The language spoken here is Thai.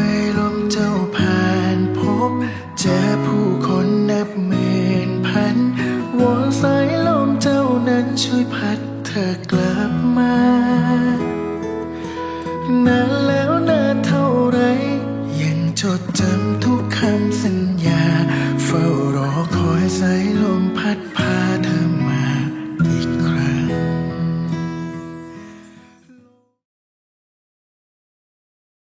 ่ลม อผู้คนนับหมื่นพันวอนสายลมเจ้านั้นช่วยพัดเธอกลับมานานแล้วนานเท่าไร ยังจดจำ